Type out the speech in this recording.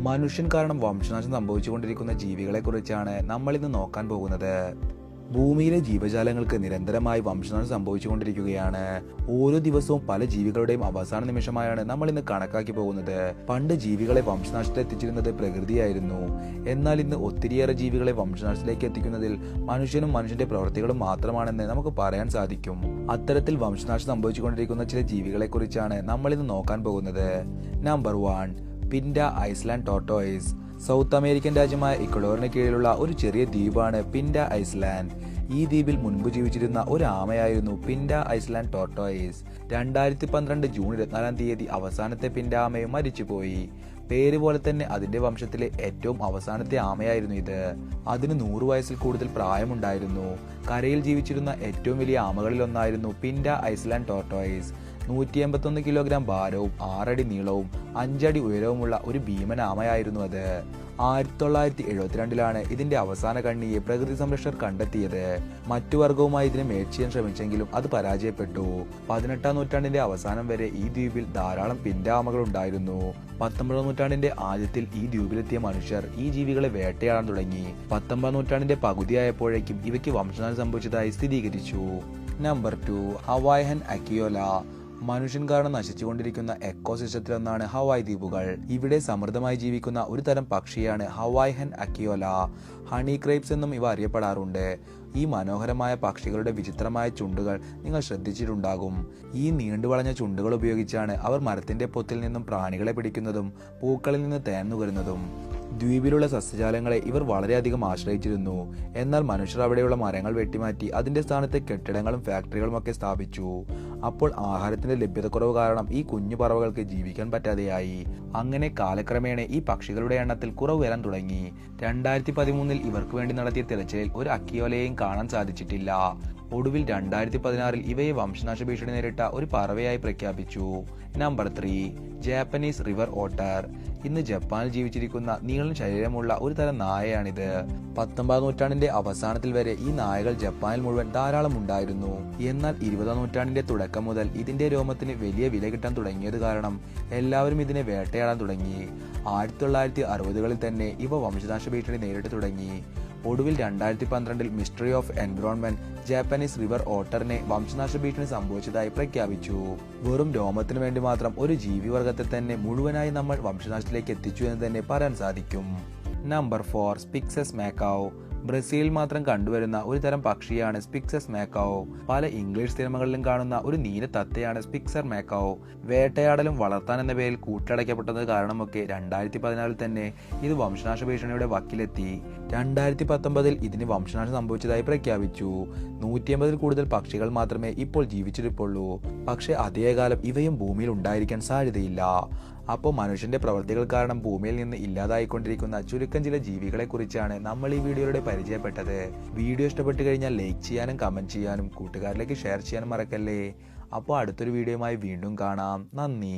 മനുഷ്യൻ കാരണം വംശനാശം സംഭവിച്ചുകൊണ്ടിരിക്കുന്ന ജീവികളെക്കുറിച്ചാണ് നമ്മൾ ഇന്ന് നോക്കാൻ പോകുന്നത്. ഭൂമിയിലെ ജീവജാലങ്ങൾക്ക് നിരന്തരമായി വംശനാശം സംഭവിച്ചുകൊണ്ടിരിക്കുകയാണ്. ഓരോ ദിവസവും പല ജീവികളുടെയും അവസാന നിമിഷമായാണ് നമ്മൾ ഇന്ന് കണക്കാക്കി പോകുന്നത്. പണ്ട് ജീവികളെ വംശനാശത്തിൽ എത്തിച്ചിരുന്നത് പ്രകൃതിയായിരുന്നു. എന്നാൽ ഇന്ന് ഒത്തിരിയേറെ ജീവികളെ വംശനാശത്തിലേക്ക് എത്തിക്കുന്നതിൽ മനുഷ്യനും മനുഷ്യന്റെ പ്രവൃത്തികളും മാത്രമാണെന്ന് നമുക്ക് പറയാൻ സാധിക്കും. അത്തരത്തിൽ വംശനാശം സംഭവിച്ചുകൊണ്ടിരിക്കുന്ന ചില ജീവികളെക്കുറിച്ചാണ് നമ്മൾ ഇന്ന് നോക്കാൻ പോകുന്നത്. Number one Pinta island tortoise. South American രാജ്യമായ ഇക്വഡോറിന് കീഴിലുള്ള ഒരു ചെറിയ ദ്വീപാണ് പിൻഡ ഐസ്ലാൻഡ്. ഈ ദ്വീപിൽ മുൻപ് ജീവിച്ചിരുന്ന ഒരു ആമയായിരുന്നു പിൻഡ ഐസ്ലാൻഡ് ടോട്ടോയിസ്. രണ്ടായിരത്തി പന്ത്രണ്ട് ജൂൺ ഇരുപത്തിനാലാം തീയതി അവസാനത്തെ പിൻഡ ആമയും മരിച്ചുപോയി. പേര് പോലെ തന്നെ അതിന്റെ വംശത്തിലെ ഏറ്റവും അവസാനത്തെ ആമയായിരുന്നു ഇത്. അതിന് നൂറു വയസ്സിൽ കൂടുതൽ പ്രായമുണ്ടായിരുന്നു. കരയിൽ ജീവിച്ചിരുന്ന ഏറ്റവും വലിയ ആമകളിൽ ഒന്നായിരുന്നു പിൻഡ ഐസ്ലാൻഡ് ടോർട്ടോയിസ് നൂറ്റി എൺപത്തൊന്ന് കിലോഗ്രാം ഭാരവും ആറടി നീളവും അഞ്ചടി ഉയരവുമുള്ള ഒരു ഭീമനാമയായിരുന്നു അത്. ആയിരത്തി തൊള്ളായിരത്തി എഴുപത്തിരണ്ടിലാണ് ഇതിന്റെ അവസാന കണ്ണിയെ പ്രകൃതി സംരക്ഷകർ കണ്ടെത്തിയത്. മറ്റു വർഗവുമായി ഇതിനെ മേച്ച് ചെയ്യാൻ ശ്രമിച്ചെങ്കിലും അത് പരാജയപ്പെട്ടു. പതിനെട്ടാം നൂറ്റാണ്ടിന്റെ അവസാനം വരെ ഈ ദ്വീപിൽ ധാരാളം പിൻഡാമകൾ ഉണ്ടായിരുന്നു. പത്തൊമ്പതാം നൂറ്റാണ്ടിന്റെ ആദ്യത്തിൽ ഈ ദ്വീപിലെത്തിയ മനുഷ്യർ ഈ ജീവികളെ വേട്ടയാടാൻ തുടങ്ങി. പത്തൊമ്പതാം നൂറ്റാണ്ടിന്റെ പകുതിയായപ്പോഴേക്കും ഇവയ്ക്ക് വംശനാശം സംഭവിച്ചതായി സ്ഥിരീകരിച്ചു. Number two Hawaiian akialoa. മനുഷ്യൻ കാരണം നശിച്ചുകൊണ്ടിരിക്കുന്ന എക്കോസിസ്റ്റത്തിലൊന്നാണ് ഹവായ് ദ്വീപുകൾ. ഇവിടെ സമൃദ്ധമായി ജീവിക്കുന്ന ഒരു തരം പക്ഷിയാണ് ഹവായ് ഹെൻ അക്കിയോല. ഹണി ക്രൈപ്സ് എന്നും ഇവ അറിയപ്പെടാറുണ്ട്. ഈ മനോഹരമായ പക്ഷികളുടെ വിചിത്രമായ ചുണ്ടുകൾ നിങ്ങൾ ശ്രദ്ധിച്ചിട്ടുണ്ടാകും. ഈ നീണ്ടുവളഞ്ഞ ചുണ്ടുകൾ ഉപയോഗിച്ചാണ് അവർ മരത്തിന്റെ പൊത്തിൽ നിന്നും പ്രാണികളെ പിടിക്കുന്നതും പൂക്കളിൽ നിന്ന് തേൻ നുകരുന്നതും. ദ്വീപിലുള്ള സസ്യജാലങ്ങളെ ഇവർ വളരെയധികം ആശ്രയിച്ചിരുന്നു. എന്നാൽ മനുഷ്യർ അവിടെയുള്ള മരങ്ങൾ വെട്ടിമാറ്റി അതിന്റെ സ്ഥാനത്ത് കെട്ടിടങ്ങളും ഫാക്ടറികളും ഒക്കെ സ്ഥാപിച്ചു. അപ്പോൾ ആഹാരത്തിന്റെ ലഭ്യതക്കുറവ് കാരണം ഈ കുഞ്ഞു പറവകൾക്ക് ജീവിക്കാൻ പറ്റാതെയായി. അങ്ങനെ കാലക്രമേണ ഈ പക്ഷികളുടെ എണ്ണത്തിൽ കുറവ് വരാൻ തുടങ്ങി. രണ്ടായിരത്തി പതിമൂന്നിൽ ഇവർക്ക് വേണ്ടി നടത്തിയ തിരച്ചിലിൽ ഒരു അക്കിയോലയെയും കാണാൻ സാധിച്ചിട്ടില്ല. ഒടുവിൽ രണ്ടായിരത്തി പതിനാറിൽ ഇവയെ വംശനാശ ഭീഷണി നേരിട്ട ഒരു പറവയായി പ്രഖ്യാപിച്ചു. Number three Japanese river otter ഇന്ന് ജപ്പാനിൽ ജീവിച്ചിരിക്കുന്ന നീളൻ ശരീരമുള്ള ഒരു തരം നായയാണിത്. പത്തൊമ്പതാം നൂറ്റാണ്ടിന്റെ അവസാനത്തിൽ വരെ ഈ നായകൾ ജപ്പാനിൽ മുഴുവൻ ധാരാളം ഉണ്ടായിരുന്നു. എന്നാൽ ഇരുപതാം നൂറ്റാണ്ടിന്റെ തുടക്കം മുതൽ ഇതിന്റെ രോമത്തിന് വലിയ വില കിട്ടാൻ തുടങ്ങിയത് കാരണം എല്ലാവരും ഇതിനെ വേട്ടയാടാൻ തുടങ്ങി. ആയിരത്തി തൊള്ളായിരത്തി അറുപതുകളിൽ തന്നെ ഇവ വംശനാശ ഭീഷണി നേരിട്ട് തുടങ്ങി. ഒടുവിൽ രണ്ടായിരത്തി പന്ത്രണ്ടിൽ ministry of environment Japanese river ഓട്ടറിനെ വംശനാശ ഭീഷണി സംഭവിച്ചതായി പ്രഖ്യാപിച്ചു. വെറും രോമത്തിന് വേണ്ടി മാത്രം ഒരു ജീവിവർഗത്തെ തന്നെ മുഴുവനായി നമ്മൾ വംശനാശത്തിലേക്ക് എത്തിച്ചു എന്ന് തന്നെ പറയാൻ സാധിക്കും. നമ്പർ ഫോർ സ്പിക്സസ് മാക്കാവ് ബ്രസീലിൽ മാത്രം കണ്ടുവരുന്ന ഒരു തരം പക്ഷിയാണ് സ്പിക്സസ് മേക്കാവോ പല ഇംഗ്ലീഷ് സിനിമകളിലും കാണുന്ന ഒരു നീല തത്തയാണ് സ്പിക്സർ മേക്കാവോ വേട്ടയാടലും വളർത്താൻ എന്ന പേരിൽ കൂട്ടിലടയ്ക്കപ്പെട്ടത് കാരണമൊക്കെ രണ്ടായിരത്തി പതിനാറിൽ തന്നെ ഇത് വംശനാശ ഭീഷണിയുടെ വക്കിലെത്തി. രണ്ടായിരത്തി പത്തൊമ്പതിൽ ഇതിന് വംശനാശം സംഭവിച്ചതായി പ്രഖ്യാപിച്ചു. നൂറ്റി അമ്പതിൽ കൂടുതൽ പക്ഷികൾ മാത്രമേ ഇപ്പോൾ ജീവിച്ചിരിപ്പുള്ളൂ. പക്ഷേ അതേകാലം ഇവയും ഭൂമിയിൽ ഉണ്ടായിരിക്കാൻ സാധ്യതയില്ല. അപ്പോൾ മനുഷ്യന്റെ പ്രവൃത്തികൾ കാരണം ഭൂമിയിൽ നിന്ന് ഇല്ലാതായിക്കൊണ്ടിരിക്കുന്ന ചുരുക്കം ചില ജീവികളെ കുറിച്ചാണ് നമ്മൾ ഈ വീഡിയോയിലൂടെ പരിചയപ്പെട്ടത്. വീഡിയോ ഇഷ്ടപ്പെട്ടു കഴിഞ്ഞാൽ ലൈക്ക് ചെയ്യാനും കമന്റ് ചെയ്യാനും കൂട്ടുകാരിലേക്ക് ഷെയർ ചെയ്യാനും മറക്കല്ലേ? അപ്പോൾ അടുത്തൊരു വീഡിയോയുമായി വീണ്ടും കാണാം. നന്ദി.